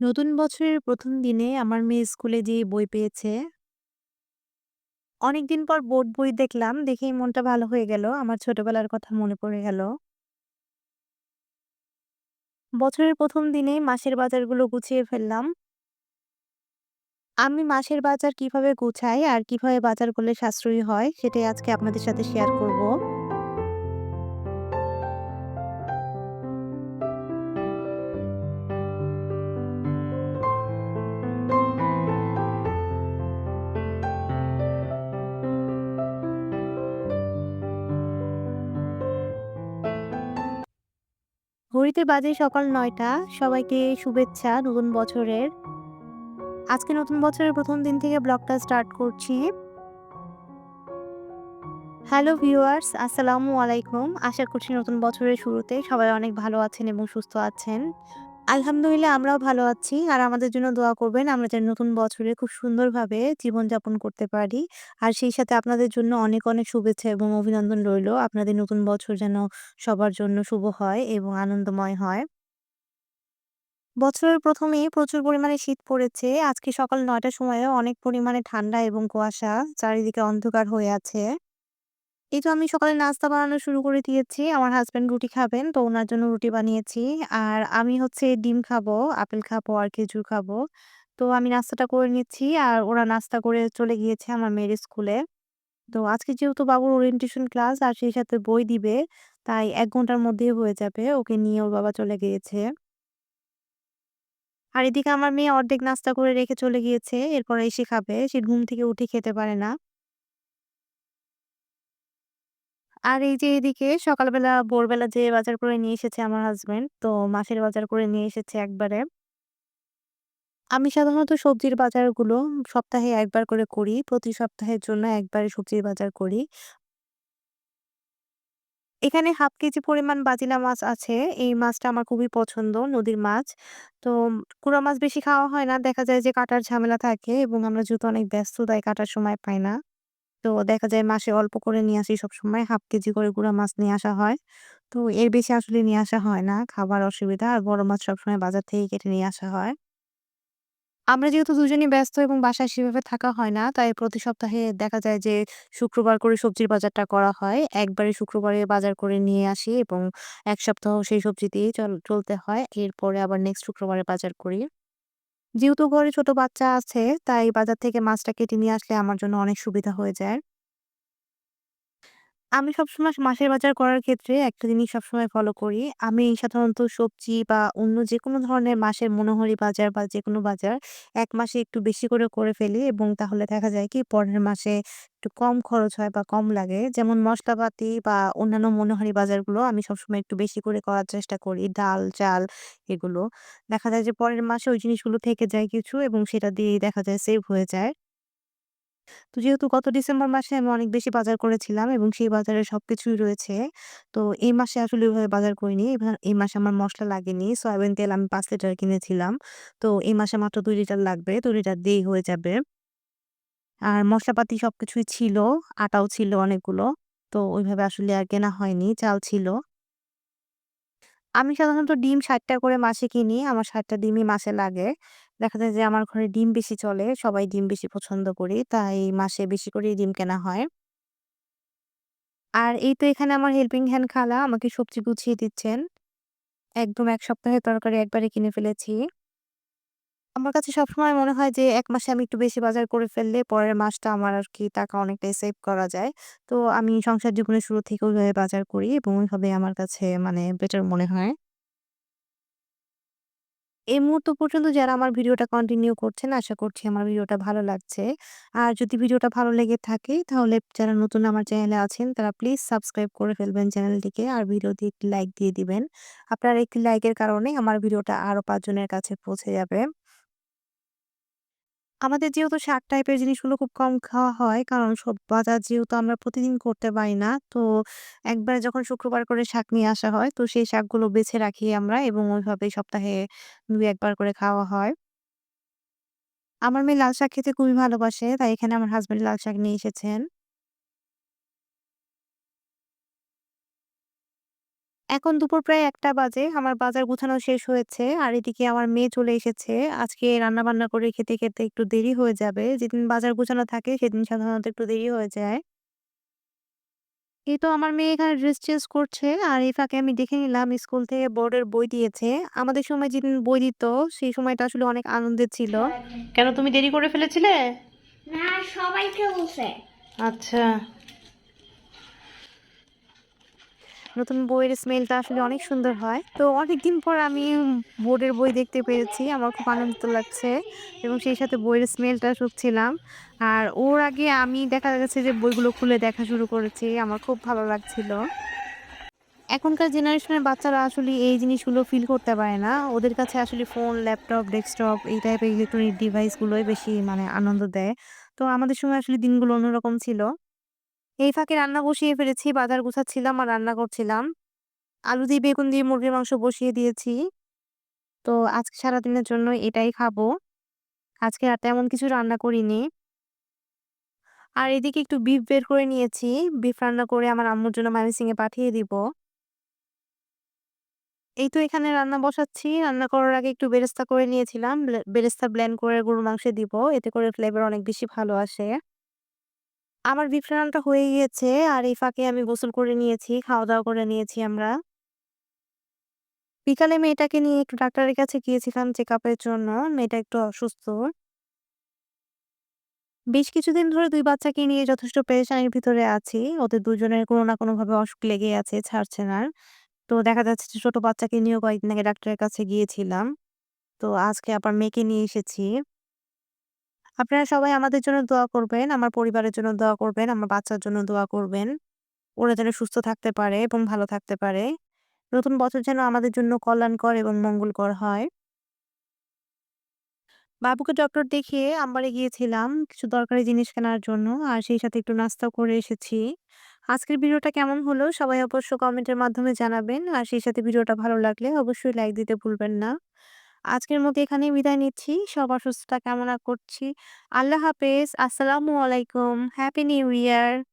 নতুন বছরের প্রথম দিনে আমার মেয়ে স্কুলে যেয়ে বই পেয়েছে। অনেকদিন পর বোর্ড বই দেখলাম, দেখেই মনটা ভালো হয়ে গেল। আমার ছোটবেলার কথা মনে পড়ে গেল। বছরের প্রথম দিনেই মাসের বাজারগুলো গুছিয়ে ফেললাম। আমি মাসের বাজার কীভাবে গুছাই আর কীভাবে বাজার করলে সাশ্রয়ী হয়, সেটাই আজকে আপনাদের সাথে শেয়ার করব। ঘড়িতে বাজে সকাল নয়টা সবাইকে শুভেচ্ছা নতুন বছরের। আজকে নতুন বছরের প্রথম দিন থেকে ব্লগটা স্টার্ট করছি। হ্যালো ভিউয়ার্স, আসসালামু আলাইকুম। আশা করছি নতুন বছরের শুরুতে সবাই অনেক ভালো আছেন এবং সুস্থ আছেন। আলহামদুলিল্লাহ আমরাও ভালো আছি। আর আমাদের জন্য দোয়া করবেন আমরা যেন নতুন বছরে খুব সুন্দরভাবে জীবনযাপন করতে পারি। আর সেই সাথে আপনাদের জন্য অনেক, অনেক শুভেচ্ছা এবং অভিনন্দন রইল। আপনাদের নতুন বছর যেন সবার জন্য শুভ হয় এবং আনন্দময় হয়। বছরের ১ম এই প্রচুর পরিমাণে শীত পড়েছে। আজকে সকাল ৯ টার সময়েও অনেক পরিমাণে ঠান্ডা এবং কুয়াশা। চারিদিকে অন্ধকার হয়ে আছে। এই তো আমি সকালে নাস্তা বানানো শুরু করে দিয়েছি। আমার হাসব্যান্ড রুটি খাবেন, তো উনার জন্য রুটি বানিয়েছি। আর আমি হচ্ছে ডিম খাব, আপেল খাব আর খেজুর খাব। তো আমি নাস্তাটা করে নিচ্ছি আর ওরা নাস্তা করে চলে গিয়েছে আমার মেয়ের স্কুলে। তো আজকে যেহেতু বাবুর ওরিয়েন্টেশন ক্লাস আর সেই সাথে বই দিবে, তাই ১ ঘণ্টার মধ্যেই হয়ে যাবে। ওকে নিয়ে ওর বাবা চলে গিয়েছে। আর এদিকে আমার মেয়ে অর্ধেক নাস্তা করে রেখে চলে গিয়েছে। এরপরে এসে খাবে। সে ঘুম থেকে উঠে খেতে পারে না। আর এই যে এদিকে সকালবেলা ভোরবেলা যে বাজার করে নিয়ে এসেছে আমার হাসব্যান্ড, তো মাছের বাজার করে নিয়ে এসেছে একবারে। আমি সাধারণত সবজির বাজারগুলো সপ্তাহে একবার করে করি। প্রতি সপ্তাহের জন্য একবারে সবজির বাজার করি। এখানে 1/2 কেজি পরিমাণ বাজিলা মাছ আছে। এই মাছটা আমার খুবই পছন্দ, নদীর মাছ। তো কুড়া মাছ বেশি খাওয়া হয় না। দেখা যায় যে কাটার ঝামেলা থাকে এবং আমরা যেহেতু অনেক ব্যস্ত তাই কাটার সময় পাই না। তো দেখা যায় মাসে অল্প করে নিয়ে আসি সবসময়। 1/2 কেজি করে গুড়া মাছ নিয়ে আসা হয়। তো এর বেশি আসলে নিয়ে আসা হয় না। খাবার অসুবিধা। আর বড় মাছ সবসময় বাজার থেকে কেটে নিয়ে আসা হয়। আমরা যেহেতু দুজনই ব্যস্ত এবং বাসায় সেভাবে থাকা হয় না, তাই প্রতি সপ্তাহে দেখা যায় যে শুক্রবার করে সবজির বাজারটা করা হয়। একবারে শুক্রবারে বাজার করে নিয়ে আসি এবং এক সপ্তাহ সেই সবজি দিয়েই চল চলতে হয়। এরপরে আবার নেক্সট শুক্রবারে বাজার করি। যেহেতু ঘরে ছোট বাচ্চা আছে, তাই বাজার থেকে মাছটা কেটে নিয়ে আসলে আমার জন্য অনেক সুবিধা হয়ে যায়। আমি সবসময় মাসের বাজার করার ক্ষেত্রে একটা জিনিস সবসময় ফলো করি। আমি সাধারণত সবজি বা অন্য যেকোনো ধরনের মাসের মনোহারি বাজার বা যেকোনো বাজার ১ মাসে একটু বেশি করে, করে ফেলি এবং তাহলে দেখা যায় কি পরের মাসে একটু কম খরচ হয় বা কম লাগে। যেমন মশলাপাতি বা অন্যান্য মনোহারি বাজারগুলো আমি সবসময় একটু বেশি করে করার চেষ্টা করি। ডাল, চাল এগুলো। দেখা যায় যে পরের মাসে ওই জিনিসগুলো থেকে যায় কিছু এবং সেটা দিয়েই দেখা যায় সেভ হয়ে যায়। তো যেহেতু গত ডিসেম্বর মাসে আমি অনেক বেশি বাজার করেছিলাম এবং সেই বাজারে সবকিছুই রয়েছে। তো এই মাসে আসলে ওইভাবে বাজার করিনি। এই মাসে আমার মসলা লাগেনি। সয়াবিন তেল আমি ৫ লিটার কিনেছিলাম। তো এই মাসে মাত্র ২ লিটার লাগবে। ২ লিটার দিয়েই হয়ে যাবে। আর মসলাপাতি সবকিছুই ছিল। আটাও ছিল অনেকগুলো। তো ওইভাবে আসলে আর কেনা হয়নি। চাল ছিল। আমি সাধারণত ডিম ৬০ টা করে মাসে কিনি। আমার ৬০ টা ডিমই মাসে লাগে। দেখা যায় যে আমার ঘরে ডিম বেশি চলে। সবাই ডিম বেশি পছন্দ করি। তাই মাসে বেশি করেই ডিম কেনা হয়। আর এই তো এখানে আমার হেল্পিং হ্যান্ড খালা, আমাকে সবজি গুছিয়ে দিচ্ছেন। একদম এক সপ্তাহের তরকারি একবারে কিনে ফেলেছি। আমার কাছে সবসময় মনে হয় যে ১ মাসে আমি একটু বেশি বাজার করে ফেললে পরের মাসটা আমার আর কি টাকা অনেকটাই সেভ করা যায়। তো আমি সংসার জীবনের শুরু থেকে ওইভাবে বাজার করি এবং ওইভাবে আমার কাছে মানে বেটার মনে হয়। এই মুহূর্ত পর্যন্ত যারা আমার ভিডিওটা কন্টিনিউ করছেন, আশা করছি আমার ভিডিওটা ভালো লাগছে। আর যদি ভিডিওটা ভালো লেগে থাকে তাহলে যারা নতুন আমার চ্যানেলে আছেন তারা প্লিজ সাবস্ক্রাইব করে ফেলবেন চ্যানেলটিকে আর ভিডিওতে একটি লাইক দিয়ে দিবেন। আপনার একটি লাইকের কারণে আমার ভিডিওটা আরও ৫ জনের কাছে পৌঁছে যাবে। আমাদের যেহেতু শাক টাইপের জিনিসগুলো খুব কম খাওয়া হয়, কারণ সব বাজার যেহেতু আমরা প্রতিদিন করতে পারি না। তো একবার যখন শুক্রবার করে শাক নিয়ে আসা হয়, তো সেই শাকগুলো বেছে রাখি আমরা এবং ওইভাবে সপ্তাহে দুই একবার করে খাওয়া হয়। আমার মেয়ে লাল শাক খেতে খুবই ভালোবাসে। তাই এখানে আমার হাজবেন্ড লাল শাক নিয়ে এসেছেন। এখন দুপুর প্রায় ১টা বাজে। আমার বাজার গুছানো শেষ হয়েছে। আর এদিকে আমার মেয়ে চলে এসেছে। আজকে রান্না-বান্না করে খেতে, খেতে একটু দেরি হয়ে যাবে। যেদিন বাজার গুছানো থাকে সেদিন সাধারণত একটু দেরি হয়ে যায়। এই তো আমার মেয়ে এখানে ড্রেস চেঞ্জ করছে। আর এই ফাঁকে আমি দেখে নিলাম স্কুল থেকে বোর্ডের বই দিয়েছে। আমাদের সময় যেদিন বই দিত সেই সময়টা আসলে অনেক আনন্দের ছিল। কেন তুমি দেরি করে ফেলেছিলে? না সবাইকে বলছে আচ্ছা। নতুন বইয়ের স্মেলটা আসলে অনেক সুন্দর হয়। তো অনেকদিন পর আমি বোর্ডের বই দেখতে পেরেছি। আমার খুব আনন্দিত লাগছে এবং সেই সাথে বইয়ের স্মেলটা শুঁকছিলাম। আর ওর আগে আমি দেখা গেছে যে বইগুলো খুলে দেখা শুরু করেছি। আমার খুব ভালো লাগছিল। এখনকার জেনারেশনের বাচ্চারা আসলে এই জিনিসগুলো ফিল করতে পারে না। ওদের কাছে আসলে ফোন, ল্যাপটপ, ডেস্কটপ এই টাইপের ইলেকট্রনিক ডিভাইসগুলোই বেশি মানে আনন্দ দেয়। তো আমাদের সময় আসলে দিনগুলো অন্যরকম ছিল। এই ফাঁকে রান্না বসিয়ে ফেলেছি। বাজার গুছাচ্ছিলাম আর রান্না করছিলাম। আলু দিয়ে বেগুন দিয়ে মুরগির মাংস বসিয়ে দিয়েছি। তো আজকে সারাদিনের জন্য এটাই খাব। আজকে আর তেমন কিছু রান্না করিনি। আর এদিকে একটু বিফ বের করে নিয়েছি। বিফ রান্না করে আমার আম্মুর জন্য ময়মনসিংহে পাঠিয়ে দিব। এই তো এখানে রান্না বসাচ্ছি। রান্না করার আগে একটু বেরেস্তা করে নিয়েছিলাম। বেরেস্তা ব্ল্যান্ড করে গরুর মাংসে দিব। এতে করে ফ্লেভার অনেক বেশি ভালো আসে। আমার বিফ হয়ে গিয়েছে। আর এই ফাঁকে আমি গোসল করে নিয়েছি। খাওয়া-দাওয়া করে নিয়েছি আমরা। বিকালে মেয়েটাকে নিয়ে একটু ডাক্তারের কাছে গিয়েছিলাম চেকআপ এর জন্য। মেয়েটা একটু অসুস্থ। বেশ কিছুদিন ধরে ২ বাচ্চাকে নিয়ে যথেষ্ট পেরেশানির ভিতরে আছি। ওদের দুজনের কোনো না কোনোভাবে অসুখ লেগেই আছে, ছাড়ছে না। তো দেখা যাচ্ছে ছোট বাচ্চাকে নিয়েও কয়েকদিন আগে ডাক্তারের কাছে গিয়েছিলাম। তো আজকে আবার মেয়েকে নিয়ে এসেছি। আপনারা সবাই আমাদের জন্য দোয়া করবেন। আমার পরিবারের জন্য দোয়া করবেন। আমার বাচ্চার জন্য দোয়া করবেন। ওরা যেন সুস্থ থাকতে পারে এবং ভালো থাকতে পারে। নতুন বছর যেন আমাদের জন্য কল্যাণকর এবং মঙ্গলকর হয়। বাবুকে ডক্টর দেখিয়ে আমবাড়ি গিয়েছিলাম কিছু দরকারি জিনিস কেনার জন্য। আর সেই সাথে একটু নাস্তাও করে এসেছি। আজকের ভিডিওটা কেমন হলো সবাই অবশ্য কমেন্টের মাধ্যমে জানাবেন। আর সেই সাথে ভিডিওটা ভালো লাগলে অবশ্যই লাইক দিতে ভুলবেন না। আজকের মতো এখানেই বিদায় নিচ্ছি। সবার সুস্থতা কামনা করছি। আল্লাহ হাফেজ। আসসালামু আলাইকুম। Happy new year.